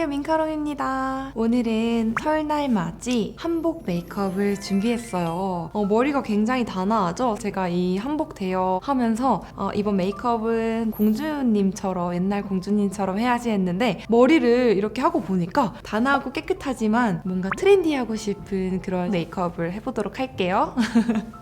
안녕하세요 민카롱입니다. 오늘은 설날 맞이 한복 메이크업을 준비했어요. 어, 머리가 굉장히 단아하죠? 제가 이 한복 대여 하면서 어, 이번 메이크업은 공주님처럼 옛날 공주님처럼 해야지 했는데 머리를 이렇게 하고 보니까 단아하고 깨끗하지만 뭔가 트렌디하고 싶은 그런 메이크업을 해보도록 할게요.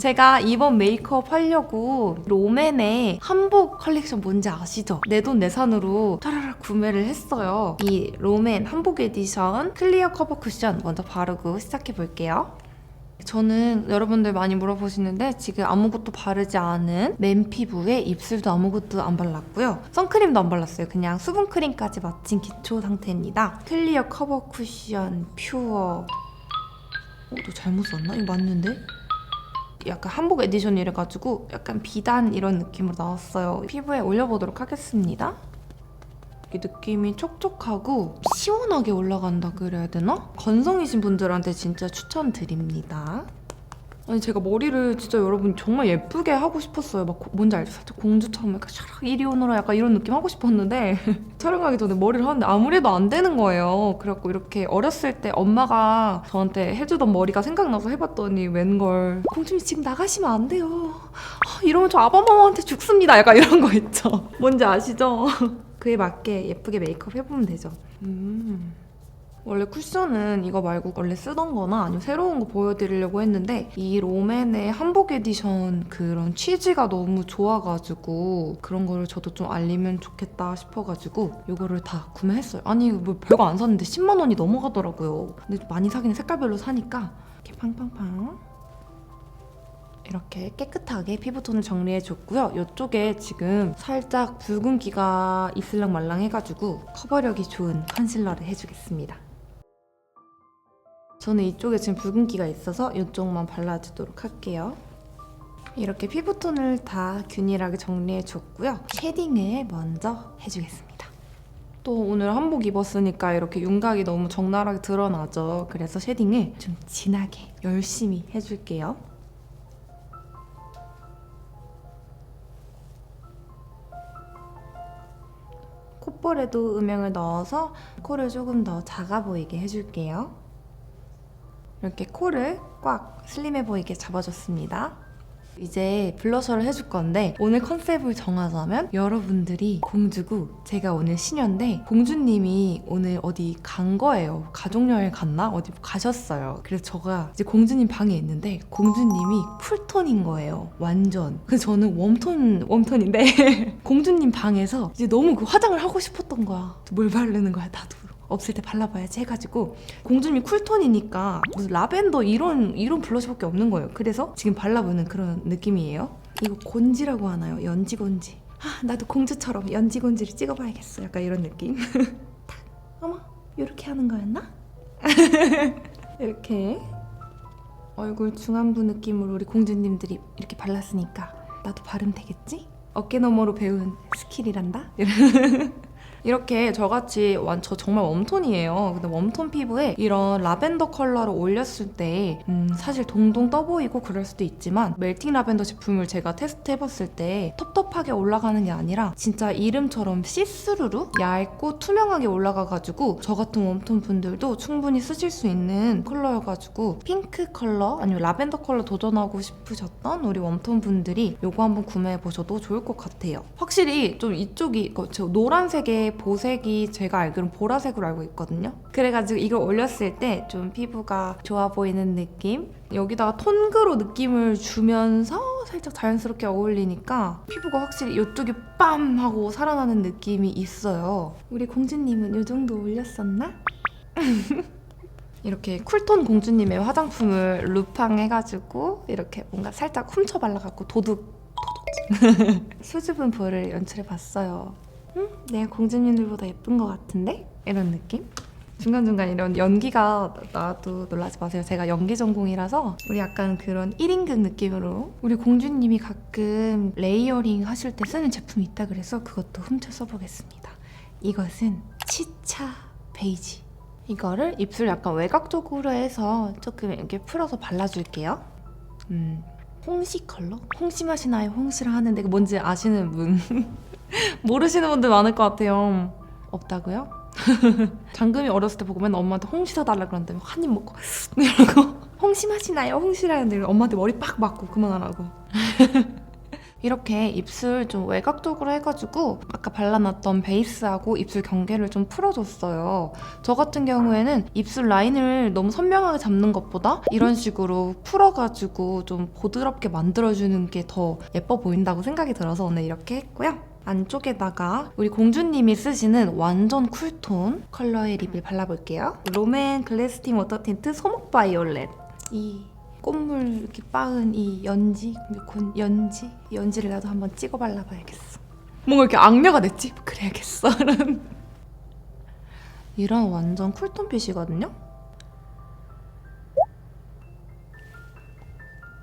제가 이번 메이크업 하려고 롬앤의 한복 컬렉션 뭔지 아시죠? 내 돈 내산으로 차라락 구매를 했어요. 이 롬앤 한복 에디션 클리어 커버 쿠션 먼저 바르고 시작해 볼게요. 저는 여러분들 많이 물어보시는데 지금 아무것도 바르지 않은 맨 피부에 입술도 아무것도 안 발랐고요. 선크림도 안 발랐어요. 그냥 수분크림까지 마친 기초 상태입니다. 클리어 커버 쿠션 퓨어 어, 너 잘못 썼나? 이거 맞는데? 약간 한복 에디션 이래가지고 약간 비단 이런 느낌으로 나왔어요. 피부에 올려보도록 하겠습니다. 느낌이 촉촉하고 시원하게 올라간다 그래야 되나? 건성이신 분들한테 진짜 추천드립니다. 아니 제가 머리를 진짜 여러분 정말 예쁘게 하고 싶었어요. 막 고- 뭔지 알죠? 살짝 공주처럼 약간 샤락 이리 오너라 약간 이런 느낌 하고 싶었는데 촬영하기 전에 머리를 하는데 아무래도 안 되는 거예요. 그래갖고 이렇게 어렸을 때 엄마가 저한테 해주던 머리가 생각나서 해봤더니 웬걸 공주님 지금 나가시면 안 돼요. 아, 이러면 저 아바마마한테 죽습니다. 약간 이런 거 있죠. 뭔지 아시죠? 그에 맞게 예쁘게 메이크업 해보면 되죠. 음. 원래 쿠션은 이거 말고 원래 쓰던 거나 아니면 새로운 거 보여드리려고 했는데 이 롬앤의 한복 에디션 그런 취지가 너무 좋아가지고 그런 거를 저도 좀 알리면 좋겠다 싶어가지고 이거를 다 구매했어요. 아니 뭐 별거 안 샀는데 10만 원이 넘어가더라고요. 근데 많이 사긴 색깔별로 사니까 이렇게 팡팡팡 이렇게 깨끗하게 피부톤을 정리해줬고요. 이쪽에 지금 살짝 붉은기가 있을랑 말랑 해가지고 커버력이 좋은 컨실러를 해주겠습니다. 저는 이쪽에 지금 붉은기가 있어서 이쪽만 발라주도록 할게요. 이렇게 피부톤을 다 균일하게 정리해줬고요. 쉐딩을 먼저 해주겠습니다. 또 오늘 한복 입었으니까 이렇게 윤곽이 너무 적나라하게 드러나죠. 그래서 쉐딩을 좀 진하게 열심히 해줄게요. 콧볼에도 음영을 넣어서 코를 조금 더 작아 보이게 해줄게요. 이렇게 코를 꽉 슬림해 보이게 잡아줬습니다. 이제 블러셔를 해줄 건데 오늘 컨셉을 정하자면 여러분들이 공주고 제가 오늘 시녀인데 공주님이 오늘 어디 간 거예요. 가족여행 갔나? 어디 가셨어요. 그래서 제가 이제 공주님 방에 있는데 공주님이 쿨톤인 거예요. 완전. 그래서 저는 웜톤 웜톤인데 공주님 방에서 이제 너무 그 화장을 하고 싶었던 거야. 뭘 바르는 거야 나도. 없을 때 발라봐야지 해가지고 공주님이 쿨톤이니까 무슨 라벤더 이런 이런 블러셔밖에 없는 거예요. 그래서 지금 발라보는 그런 느낌이에요. 이거 곤지라고 하나요? 연지 곤지. 아 나도 공주처럼 연지 곤지를 찍어봐야겠어. 약간 이런 느낌. 탁. 어머 이렇게 하는 거였나? 이렇게 얼굴 중안부 느낌으로 우리 공주님들이 이렇게 발랐으니까 나도 바르면 되겠지? 어깨 너머로 배운 스킬이란다. 이렇게 저같이 완, 저 정말 웜톤이에요. 근데 웜톤 피부에 이런 라벤더 컬러를 올렸을 때 음, 사실 동동 떠 보이고 그럴 수도 있지만 멜팅 라벤더 제품을 제가 테스트 해봤을 때 텁텁하게 올라가는 게 아니라 진짜 이름처럼 시스루루 얇고 투명하게 올라가가지고 저 같은 웜톤 분들도 충분히 쓰실 수 있는 컬러여가지고 핑크 컬러 아니면 라벤더 컬러 도전하고 싶으셨던 우리 웜톤 분들이 요거 한번 구매해 보셔도 좋을 것 같아요. 확실히 좀 이쪽이 노란색의 보색이 제가 알기로는 보라색으로 알고 있거든요. 그래가지고 이걸 올렸을 때 좀 피부가 좋아 보이는 느낌? 여기다가 톤그로 느낌을 주면서 살짝 자연스럽게 어울리니까 피부가 확실히 이쪽이 빰 하고 살아나는 느낌이 있어요. 우리 공주님은 이 정도 올렸었나? 이렇게 쿨톤 공주님의 화장품을 루팡 해가지고 이렇게 뭔가 살짝 훔쳐 발라갖고 도둑 수줍은 볼을 연출해 봤어요. 응? 내가 공주님들보다 예쁜 것 같은데? 이런 느낌? 중간중간 이런 연기가 나도 놀라지 마세요. 제가 연기 전공이라서 우리 약간 그런 1인극 느낌으로 우리 공주님이 가끔 레이어링 하실 때 쓰는 제품이 있다 그래서 그것도 훔쳐 써보겠습니다. 이것은 치차 베이지. 이거를 입술 약간 외곽 쪽으로 해서 조금 이렇게 풀어서 발라줄게요. 음, 홍시 컬러? 홍시 맛이 나요. 홍시를 하는데 그 뭔지 아시는 분 모르시는 분들 많을 것 같아요. 없다고요? 장금이 어렸을 때 맨날 엄마한테 홍시 사달라 그러는데 한 입 먹고 이러고 홍시 맛이 나요 홍시라는데 엄마한테 머리 빡 맞고 그만하라고 이렇게 입술 좀 외곽쪽으로 해가지고 아까 발라놨던 베이스하고 입술 경계를 좀 풀어줬어요. 저 같은 경우에는 입술 라인을 너무 선명하게 잡는 것보다 이런 식으로 풀어가지고 좀 보드럽게 만들어주는 게 더 예뻐 보인다고 생각이 들어서 오늘 이렇게 했고요. 안쪽에다가 우리 공주님이 쓰시는 완전 쿨톤 컬러의 립을 발라볼게요. 롬앤 글래스틴 워터 틴트 소목 바이올렛. 이 꽃물 이렇게 빻은 이 연지, 곤 연지, 연지를 나도 한번 찍어 발라봐야겠어. 뭔가 이렇게 악녀가 냈지? 그래야겠어. 이런. 완전 쿨톤빛이거든요.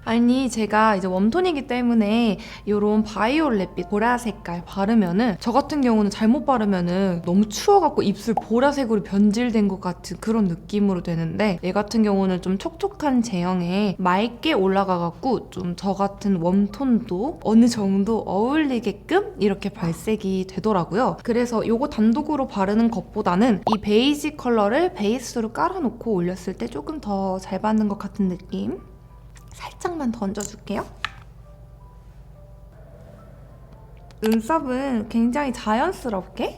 아니 제가 이제 웜톤이기 때문에 이런 바이올렛빛 보라 색깔 바르면은 저 같은 경우는 잘못 바르면은 너무 추워갖고 입술 보라색으로 변질된 것 같은 그런 느낌으로 되는데 얘 같은 경우는 좀 촉촉한 제형에 맑게 올라가갖고 좀 저 같은 웜톤도 어느 정도 어울리게끔 이렇게 발색이 되더라고요. 그래서 이거 단독으로 바르는 것보다는 이 베이지 컬러를 베이스로 깔아놓고 올렸을 때 조금 더 잘 받는 것 같은 느낌. 살짝만 던져줄게요. 눈썹은 굉장히 자연스럽게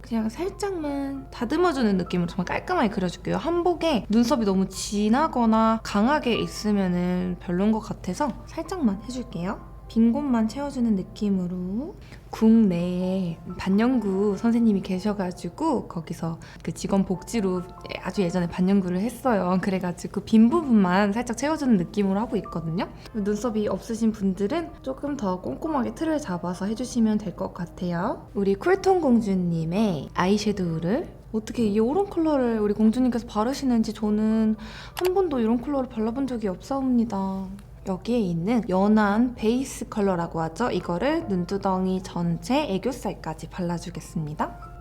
그냥 살짝만 다듬어주는 느낌으로 정말 깔끔하게 그려줄게요. 한복에 눈썹이 너무 진하거나 강하게 있으면 별론 것 같아서 살짝만 해줄게요. 빈 곳만 채워주는 느낌으로 국내에 반영구 선생님이 계셔가지고 거기서 그 직원 복지로 아주 예전에 반영구를 했어요. 그래가지고 그빈 부분만 살짝 채워주는 느낌으로 하고 있거든요. 눈썹이 없으신 분들은 조금 더 꼼꼼하게 틀을 잡아서 해주시면 될 것 같아요. 우리 쿨톤 공주님의 아이섀도우를 어떻게 이런 컬러를 우리 공주님께서 바르시는지 저는 한 번도 이런 컬러를 발라본 적이 없사옵니다. 여기에 있는 연한 베이스 컬러라고 하죠. 이거를 눈두덩이 전체 애교살까지 발라주겠습니다.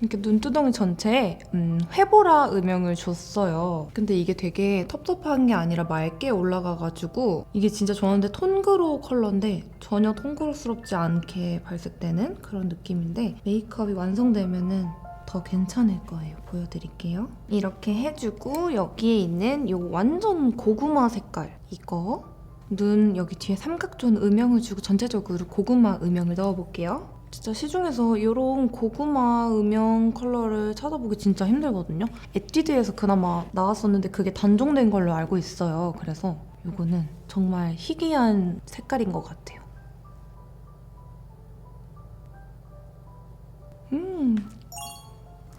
이렇게 눈두덩이 전체에 음, 회보라 음영을 줬어요. 근데 이게 되게 텁텁한 게 아니라 맑게 올라가가지고 이게 진짜 저한테 톤그로우 컬러인데 전혀 톤그로스럽지 않게 발색되는 그런 느낌인데 메이크업이 완성되면은 더 괜찮을 거예요. 보여드릴게요. 이렇게 해주고 여기에 있는 이 완전 고구마 색깔 이거 눈 여기 뒤에 삼각존 음영을 주고 전체적으로 고구마 음영을 넣어볼게요. 진짜 시중에서 이런 고구마 음영 컬러를 찾아보기 진짜 힘들거든요. 에뛰드에서 그나마 나왔었는데 그게 단종된 걸로 알고 있어요. 그래서 이거는 정말 희귀한 색깔인 것 같아요.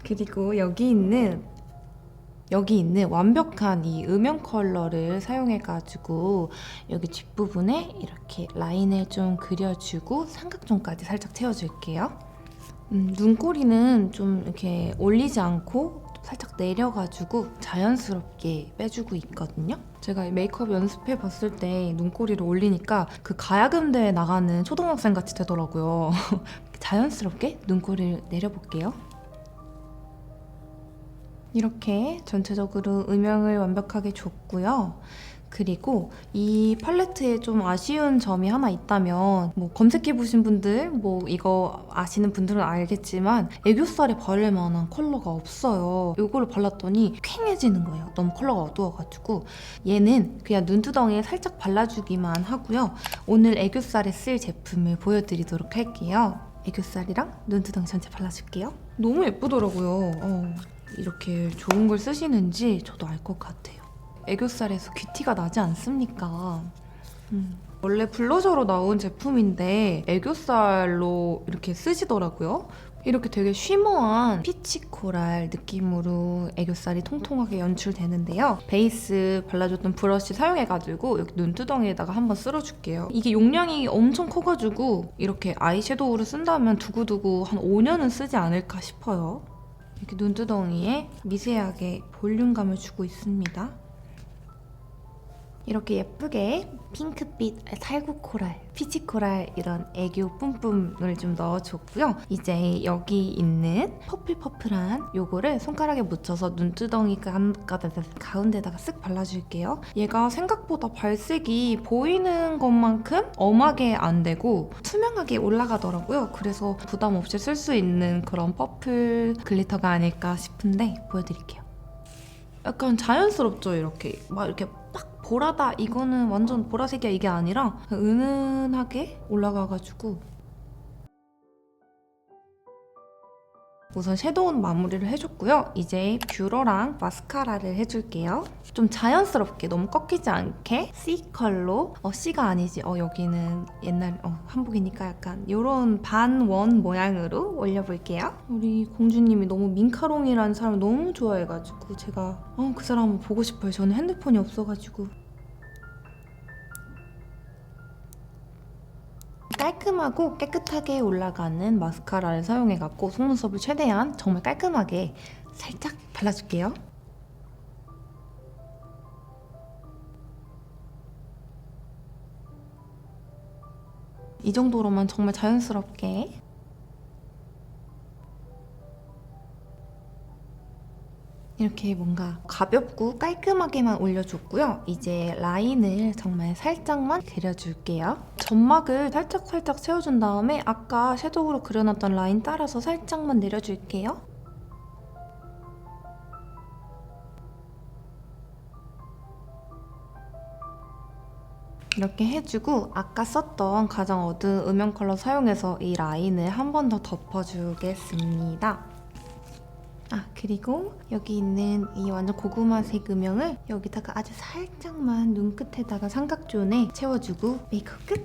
그리고 여기 있는 여기 있는 완벽한 이 음영 컬러를 사용해가지고 여기 뒷부분에 이렇게 라인을 좀 그려주고 삼각존까지 살짝 채워줄게요. 음, 눈꼬리는 좀 이렇게 올리지 않고 살짝 내려가지고 자연스럽게 빼주고 있거든요. 제가 이 메이크업 연습해 봤을 때 눈꼬리를 올리니까 그 가야금대에 나가는 초등학생 같이 되더라고요. 자연스럽게 눈꼬리를 내려볼게요. 이렇게 전체적으로 음영을 완벽하게 줬고요. 그리고 이 팔레트에 좀 아쉬운 점이 하나 있다면 뭐 검색해 보신 분들 뭐 이거 아시는 분들은 알겠지만 애교살에 바를 만한 컬러가 없어요. 이거를 발랐더니 퀭해지는 거예요. 너무 컬러가 어두워가지고 얘는 그냥 눈두덩이에 살짝 발라주기만 하고요. 오늘 애교살에 쓸 제품을 보여드리도록 할게요. 애교살이랑 눈두덩이 전체 발라줄게요. 너무 예쁘더라고요. 어. 이렇게 좋은 걸 쓰시는지 저도 알 것 같아요. 애교살에서 귀티가 나지 않습니까? 음. 원래 블러셔로 나온 제품인데 애교살로 이렇게 쓰시더라고요. 이렇게 되게 쉬머한 피치 코랄 느낌으로 애교살이 통통하게 연출되는데요. 베이스 발라줬던 브러쉬 사용해가지고 여기 눈두덩이에다가 한번 쓸어줄게요. 이게 용량이 엄청 커가지고 이렇게 아이섀도우를 쓴다면 두고두고 한 5년은 쓰지 않을까 싶어요. 이렇게 눈두덩이에 미세하게 볼륨감을 주고 있습니다. 이렇게 예쁘게 핑크빛 살구 코랄, 피치 코랄 이런 애교 뿜뿜을 좀 넣어줬고요. 이제 여기 있는 퍼플퍼플한 요거를 손가락에 묻혀서 눈두덩이 가운데다가 쓱 발라줄게요. 얘가 생각보다 발색이 보이는 것만큼 엄하게 안 되고 투명하게 올라가더라고요. 그래서 부담 없이 쓸 수 있는 그런 퍼플 글리터가 아닐까 싶은데 보여드릴게요. 약간 자연스럽죠 이렇게 막 이렇게 빡 보라다. 이거는 완전 보라색이야. 이게 아니라 은은하게 올라가가지고 우선 섀도우 마무리를 해줬고요. 이제 뷰러랑 마스카라를 해줄게요. 좀 자연스럽게 너무 꺾이지 않게. C 컬러 어 C가 아니지. 어 여기는 옛날 어 한복이니까 약간 요런 반원 모양으로 올려볼게요. 우리 공주님이 너무 민카롱이라는 사람을 너무 좋아해가지고 제가 어 그 사람 한번 보고 싶어요. 저는 핸드폰이 없어가지고 깔끔하고 깨끗하게 올라가는 마스카라를 사용해갖고 속눈썹을 최대한 정말 깔끔하게 살짝 발라줄게요. 이 정도로만 정말 자연스럽게 이렇게 뭔가 가볍고 깔끔하게만 올려줬고요. 이제 라인을 정말 살짝만 그려줄게요. 점막을 살짝살짝 채워준 다음에 아까 섀도우로 그려놨던 라인 따라서 살짝만 내려줄게요. 이렇게 해주고 아까 썼던 가장 어두운 음영 컬러 사용해서 이 라인을 한 번 더 덮어주겠습니다. 아 그리고 여기 있는 이 완전 고구마색 음영을 여기다가 아주 살짝만 눈끝에다가 삼각존에 채워주고 메이크업 끝!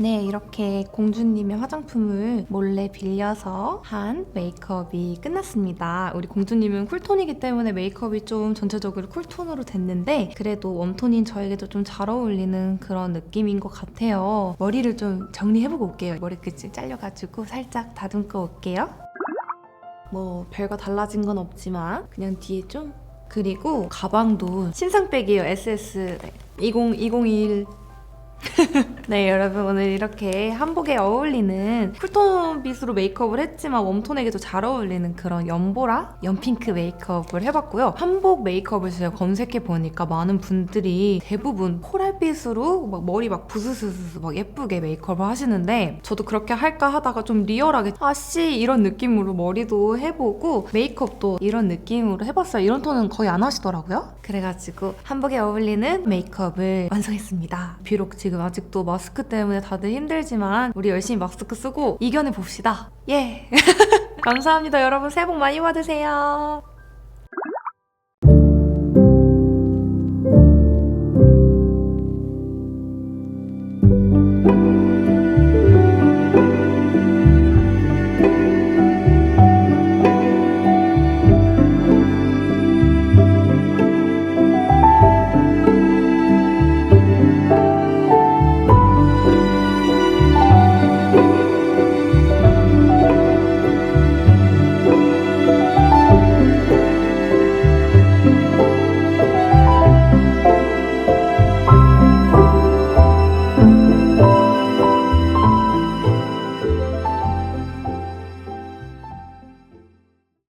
네 이렇게 공주님의 화장품을 몰래 빌려서 한 메이크업이 끝났습니다. 우리 공주님은 쿨톤이기 때문에 메이크업이 좀 전체적으로 쿨톤으로 됐는데 그래도 웜톤인 저에게도 좀 잘 어울리는 그런 느낌인 것 같아요. 머리를 좀 정리해보고 올게요. 머리 끝이 잘려가지고 살짝 다듬고 올게요. 뭐 별거 달라진 건 없지만 그냥 뒤에 좀 그리고 가방도 신상백이에요 SS 20 2021 네 여러분 오늘 이렇게 한복에 어울리는 쿨톤 빛으로 메이크업을 했지만 웜톤에게도 잘 어울리는 그런 연보라 연핑크 메이크업을 해봤고요. 한복 메이크업을 제가 검색해 보니까 많은 분들이 대부분 코랄빛으로 막 머리 막 부스스스 막 예쁘게 메이크업을 하시는데 저도 그렇게 할까 하다가 좀 리얼하게 아씨 이런 느낌으로 머리도 해보고 메이크업도 이런 느낌으로 해봤어요. 이런 톤은 거의 안 하시더라고요. 그래가지고 한복에 어울리는 메이크업을 완성했습니다. 비록 지금 아직도 마스크 때문에 다들 힘들지만 우리 열심히 마스크 쓰고 이겨내 봅시다. 예. 감사합니다 여러분. 새해 복 많이 받으세요